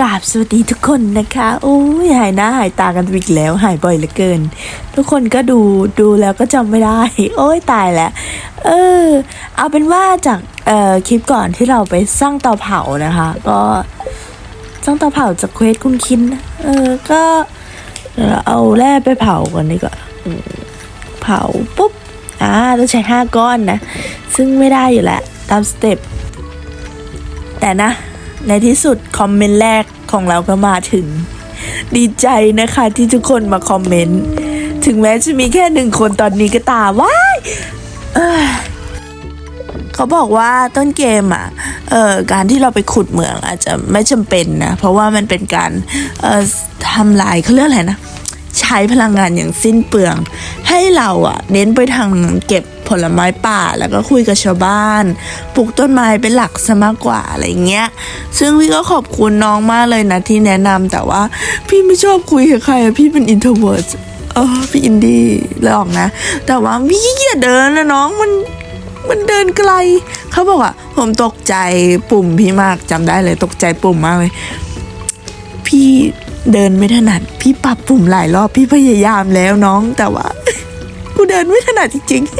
กราบสวัสดีทุกคนนะคะโอ้ยหายหน้าหายตากันอีกแล้วหายบ่อยเหลือเกิน ทุกคนก็ดูดูแล้วก็จำไม่ได้ โอ้ยตายแล้วเออ เอาเป็นว่าจากเอ่อคลิปก่อนที่เราไปสร้างเตาเผานะคะ ก็สร้างเตาเผาจากเควสคุณคินนะเออก็เดี๋ยวเราเอาแร่ไปเผากันดีกว่าเผาปุ๊บอ่าต้องใช้ห้าก้อนนะ ซึ่งไม่ได้อยู่แหละตามสเต็ปแต่นะ ในที่สุดคอมเมนต์แรกของเราก็มาถึง ดีใจนะคะที่ทุกคนมาคอมเมนต์ ถึงแม้จะมีแค่หนึ่งคนตอนนี้ก็ตามว้ายเเขาบอกว่าต้นเกมอะเอ่อการที่เราไปขุดเหมืองอาจจะไม่จำเป็นนะ เพราะว่ามันเป็นการเอ่อทำลายเขาเรียกอะไรนะ ใช้พลังงานอย่างสิ้นเปลือง ให้เราอะเน้นไปทางเก็บผลไม้ป่าแล้วก็คุยกับชาวบ้านปลูกต้นไม้เป็นหลักซะมากกว่าอะไรเงี้ย ซึ่งพี่ก็ขอบคุณน้องมากเลยนะที่แนะนำแต่ว่าพี่ไม่ชอบคุยกับใครอะพี่เป็นอินโทรเวิร์เออพี่อินดี้เลยออกนะ แต่ว่าพี่อย่าเดินนะน้องมันมันเดินไกล เขาบอกว่าผมตกใจปุ่มพี่มากจำได้เลยตกใจปุ่มมากเลย พี่ เดินไม่ถนัด พี่ปรับปุ่มหลายรอบพี่พยายามแล้วน้อง แต่ว่า กูเดินไม่ถนัดจริงๆ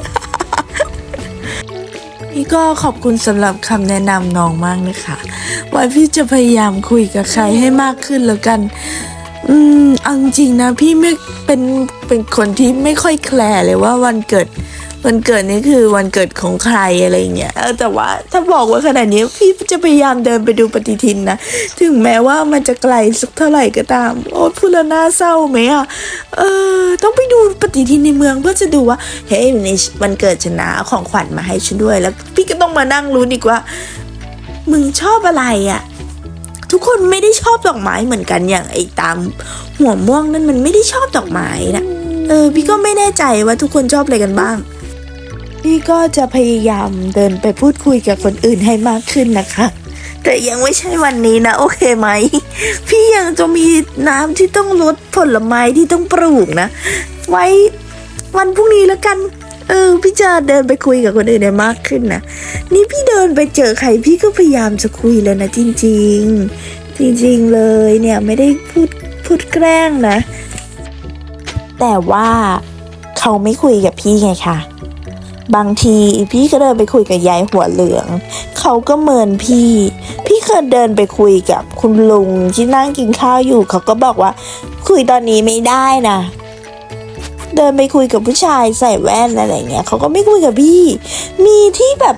พี่ก็ขอบคุณสำหรับคำแนะนำน้องมากนะคะไว้พี่จะพยายามคุยกับใครให้มากขึ้นแล้วกัน อืมเอาจริงนะ พี่ไม่เป็นเป็นคนที่ไม่ค่อยแคร์เลยว่าวันเกิดวันเกิดนี่คือวันเกิดของใครอะไรเงี้ยเออแต่ว่าถ้าบอกว่าขนาดนี้พี่จะพยายามเดินไปดูปฏิทินนะ ถึงแม้ว่ามันจะไกลสักเท่าไหร่ก็ตาม โอ้พูดแล้วน่าเศร้าไหมอะเออต้องไปดูปฏิทินในเมืองเพื่อจะดูว่าเฮ้ยในวันเกิดฉันะของขวัญมาให้ฉันด้วยแล้ว พี่ก็ต้องมานั่งรู้อีกว่า มึงชอบอะไรอะ ทุกคนไม่ได้ชอบดอกไม้เหมือนกันอย่างไอ้ตามหัวม่วงนั่นมันไม่ได้ชอบดอกไม้นะเออ พี่ก็ไม่แน่ใจว่าทุกคนชอบอะไรกันบ้าง พี่ก็จะพยายามเดินไปพูดคุยกับคนอื่นให้มากขึ้นนะคะ แต่ยังไม่ใช่วันนี้นะ โอเคไหม พี่ยังจะมีน้ำที่ต้องลดผลไม้ที่ต้องปลูกนะ ไว้วันพรุ่งนี้แล้วกัน เออพี่จะเดินไปคุยกับคนอื่นได้มากขึ้นนะนี่พี่เดินไปเจอใครพี่ก็พยายามจะคุยแล้วนะจริง ๆ จริงๆเลยเนี่ยไม่ได้พูดพูดแกล้งนะ แต่ว่าเขาไม่คุยกับพี่ไงคะบางทีพี่ก็เดินไปคุยกับยายหัวเหลือง เขาก็เมินพี่ พี่เคยเดินไปคุยกับคุณลุงที่นั่งกินข้าวอยู่ เขาก็บอกว่า คุยตอนนี้ไม่ได้นะ เดินไปคุยกับผู้ชายใส่แว่นอะไรเงี้ยเขาก็ไม่คุยกับพี่ มีที่แบบ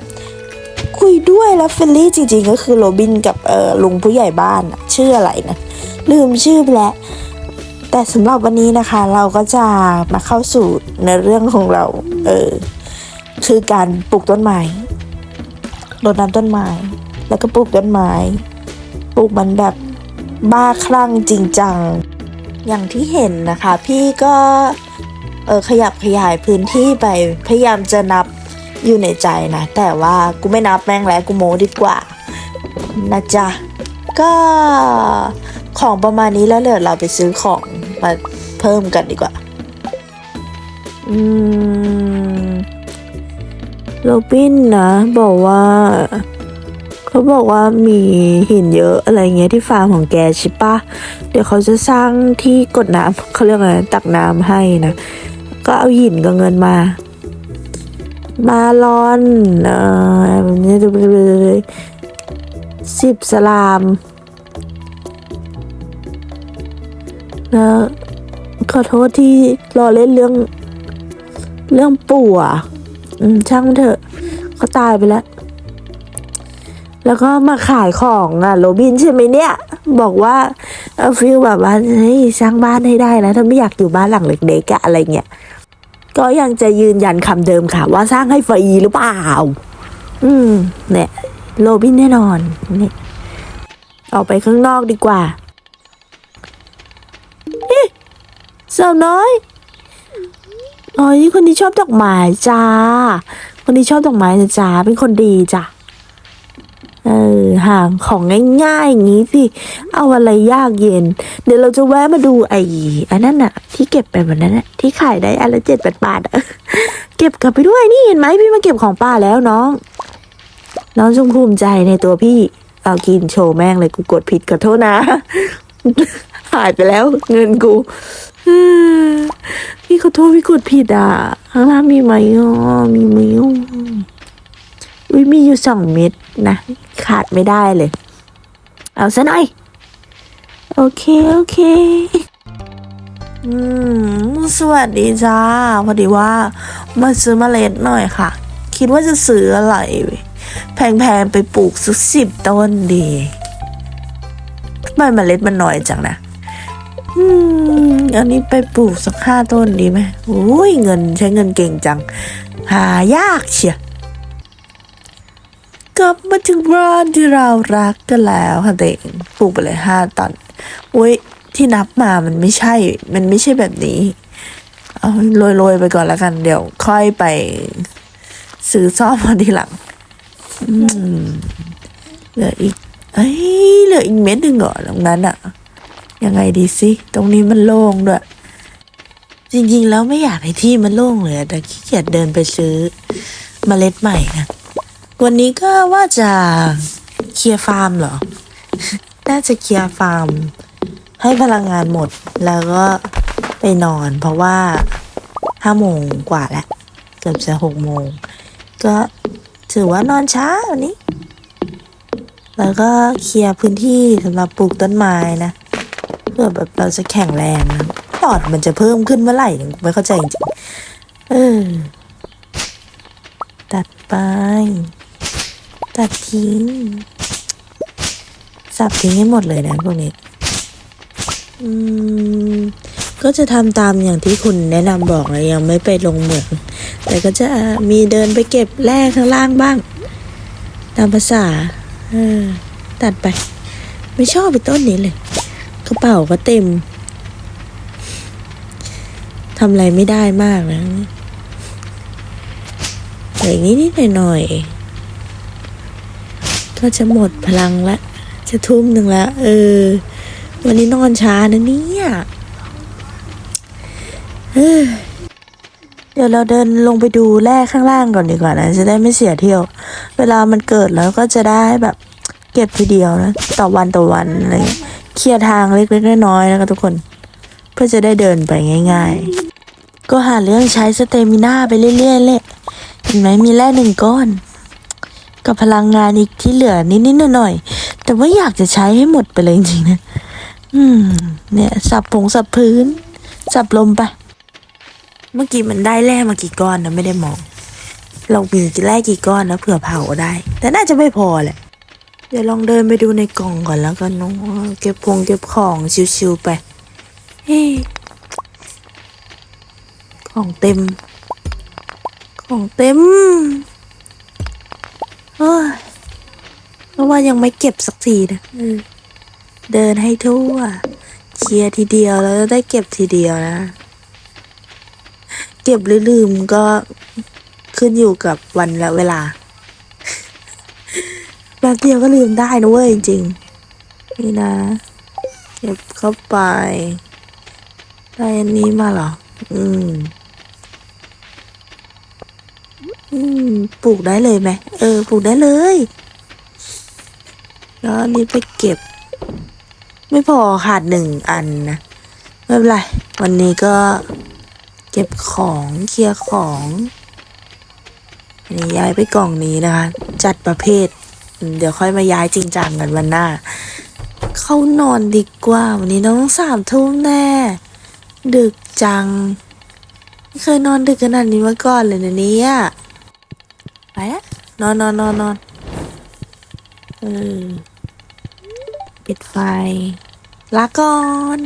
คุยด้วยแล้วเฟรนลี่จริง ๆ ก็คือโรบินกับเออลุงผู้ใหญ่บ้านอะชื่ออะไรนะลืมชื่อไปแล้วแต่สำหรับวันนี้นะคะ เราก็จะมาเข้าสู่ในเรื่องของเรา เออคือการปลูกต้นไม้รดน้ำต้นไม้ แล้วก็ปลูกต้นไม้ปลูกมันแบบบ้าคลั่งจริงจังอย่างที่เห็นนะคะ พี่ก็ เออขยับขยายพื้นที่ไปพยายามจะนับอยู่ในใจนะ แต่ว่ากูไม่นับแม่งแล้วกูโมดีกว่านะจ๊ะก็ของประมาณนี้แล้วเดี๋ยวเราไปซื้อของมาเพิ่มกันดีกว่า อืมโรบินนะบอกว่า เขาบอกว่ามีหินเยอะอะไรเงี้ยที่ฟาร์มของแกใช่ปะเดี๋ยวเขาจะสร้างที่กดน้ำเขาเรียกอะไรตักน้ำให้นะ ก็เอาหินกับเงินมา มาลอนเออแบบนี้เลยสิบสลามแล้วขอโทษที่รอเล่นเรื่อง เรื่องปู่อะช่างเถอะเขาตายไปแล้ว แล้วก็มาขายของอะโรบินใช่ไหมเนี่ย บอกว่าเอาฟิลแบบว่าเฮ้ยสร้างบ้านให้ได้นะถ้าไม่อยากอยู่บ้านหลังเล็กๆอะอะไรเงี้ย ก็ยังจะยืนยันคำเดิมค่ะ ว่าสร้างให้ฟรีหรือเปล่า อืม เนี่ย โรบินแน่นอนนี่ออกไปข้างนอกดีกว่าเอ๊ะสาวน้อยอ๋อนี่คนที่ชอบดอกไม้จ้า คนที่ชอบดอกไม้นะจ้าเป็นคนดีจ้ะ เออห่างของง่ายๆอย่างนี้สิ เอาอะไรยากเย็น เดี๋ยวเราจะแวะมาดูไอ้อันนั้นน่ะที่เก็บไปวันนั้นน่ะที่ขายได้อันละเจ็ดแปดบาทอะเก็บกลับไปด้วยนี่เห็นไหมพี่มาเก็บของป้าแล้วน้อง น้องจงภูมิใจในตัวพี่ เอากินโชว์แม่งเลยกูกดผิดขอโทษนะ หายไปแล้วเงินกูพี่ขอโทษพี่กดผิดอะข้างล่างมีไหมอ๋อมีไหมอ๋อ อุ้ยมีอยู่สองเม็ดนะ ขาดไม่ได้เลย เอาซะหน่อย โอเค โอเค อืม สวัสดีจ้า พอดีว่า มาซื้อเมล็ดหน่อยค่ะ คิดว่าจะซื้ออะไร แพงๆ ไปปลูกสักสิบต้นดีทำไมเมล็ดมันน้อยจังนะอืม อันนี้ไปปลูกสักห้าต้นดีไหมโอ้ยเงินใช้เงินเก่งจัง หายากเชีย กลับมาถึงบ้านที่เรารักกันแล้วค่ะเด็กปลูกไปเลยห้าตันอุ้ยที่นับมามันไม่ใช่ มันไม่ใช่แบบนี้ เอาโรยๆไปก่อนแล้วกัน เดี๋ยว ค่อยไปซื้อซ่อมมาทีหลังเหลืออีก เอ้ยเหลืออีกเม็ดหนึ่งเหรอตรงนั้นอะยังไงดีสิตรงนี้มันโล่งด้วย จริงๆแล้วไม่อยากให้ที่มันโล่งเลยแต่ขี้เกียจเดินไปซื้อเมล็ดใหม่นะ วันนี้ก็ว่าจะเคลียร์ฟาร์มเหรอ น่าจะเคลียร์ฟาร์ม ให้พลังงานหมดแล้วก็ไปนอน เพราะว่าห้าโมงกว่าแล้ว เกือบจะหกโมง ก็ถือว่านอนช้าวันนี้ แล้วก็เคลียร์พื้นที่สำหรับปลูกต้นไม้นะ เพื่อแบบเราจะแข็งแรงนะปอดมันจะเพิ่มขึ้นเมื่อไหร่ไม่เข้าใจจริงๆเออ ตัดไป ตัดทิ้ง สับทิ้งให้หมดเลยนะพวกนี้ อืม ก็จะทำตามอย่างที่คุณแนะนำบอกนะยังไม่ไปลงเหมือง แต่ก็จะมีเดินไปเก็บแร่ข้างล่างบ้าง ตามภาษาออตัดไป ไม่ชอบไปต้นนี้เลยกระเป๋าก็เต็มทำอะไรไม่ได้มากนะแต่อย่างนี้นิดหน่อย ก็จะหมดพลังละจะทุ่มหนึ่งละเออ วันนี้นอนช้านะเนี่ยเอ้ยเดี๋ยวเราเดินลงไปดูแร่ข้างล่างก่อนดีกว่านะ จะได้ไม่เสียเที่ยว เวลามันเกิดแล้วก็จะได้แบบ เก็บทีเดียวนะ ต่อวันต่อวันอะไรเงี้ยเคลียร์ทางเล็กๆน้อยๆนะคะทุกคน เพื่อจะได้เดินไปง่าย ๆ ก็หาเรื่องใช้สเตมิน่าไปเรื่อยๆเลยเห็นไหมมีแร่หนึ่งก้อน กับพลังงานอีกที่เหลือนิดๆหน่อยๆแต่ว่าอยากจะใช้ให้หมดไปเลยจริงๆนะอืม เนี่ย สับผงสับพื้น สับลมไป เมื่อกี้มันได้แร่มากี่ก้อนนะไม่ได้มอง เรามีแร่กี่ก้อนนะเผื่อเผาได้ แต่น่าจะไม่พอแหละเดี๋ยวลองเดินไปดูในกล่องก่อนแล้วกันเน้องเก็บพงเก็บของชิวๆไปเฮ้ของเต็ม ของเต็ม เฮ้ยเพราะว่ายังไม่เก็บสักทีนะเดินให้ทั่วเคลียร์ทีเดียวแล้วได้เก็บทีเดียวนะ เก็บหรือลืมก็ขึ้นอยู่กับวันและเวลาแป๊บเดียวก็ลืมได้นะเว้ยจริงนี่นะ เก็บเข้าไปได้อันนี้มาเหรอ อือืม ปลูกได้เลยไหมเออ ปลูกได้เลย แล้วนนี้ไปเก็บ ไม่พอขาดหนึ่งอันนะ ไม่เป็นไร วันนี้ก็เก็บของเคลียร์ของอันนี้ย้ายไปกล่องนี้นะคะ จัดประเภท เดี๋ยวค่อยมาย้ายจริงจังกันวันหน้า เข้านอนดีกว่า วันนี้น้องสามทุ่มแน่ ดึกจังไม่เคยนอนดึกขนาดนี้มาก่อนเลยนะเนี่ย แล้วนอนนอนนอนนอนเออปิดไฟ ลาก่อน